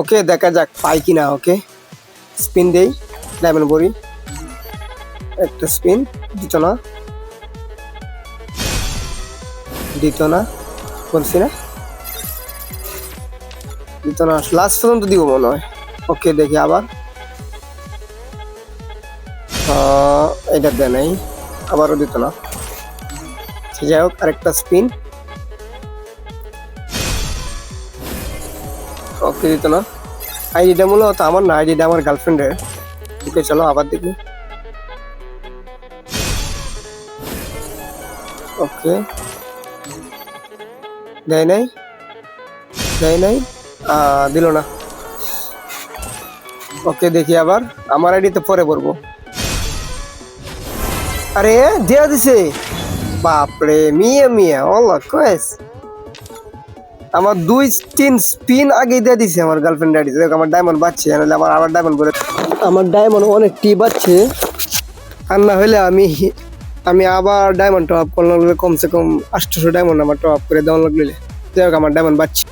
ওকে, দেখা যাক পাই কিনা, ওকে। স্পিন দেই ডায়মন্ড বড়ি একটা স্পিন, দিত না। দিত না, বলছি না। দিত না লাস্ট পর্যন্ত দিব মনে হয়। ওকে, দেখি আবার। এটা দেয় নাই, আবারও দিত না। যাই হোক, আরেকটা স্পিন। ওকে দিত না। আইডিটা মূলত আমার না আইডিটা আমার গার্লফ্রেন্ডের ওকে চলো আবার দেখি। ওকে দেয় নাই? দেয় নাই? দিল না। ওকে দেখি আবার। আমার আইডিতে পরে পড়ব। আরে, দেয়া দিছে। বাপরে, মিয়া মিয়া অল্লাহ কয়েস আমার দুই তিন স্পিন আগে দিয়ে দিছে আমার গার্লফ্রেন্ড আইডি দেখ আমার ডায়মন্ড বাচ্চে নাহলে আমার আবার ডায়মন্ড করে আমার ডায়মন্ড অনেক টি বাচ্চে আর না হলে আমি আমি আবার ডায়মন্ড টপ করলাম কমসে কম আটশোশো ডায়মন্ড আমার টপ করে দেওয়া লাগলে যাই হোক আমার ডায়মন্ড বাচ্চে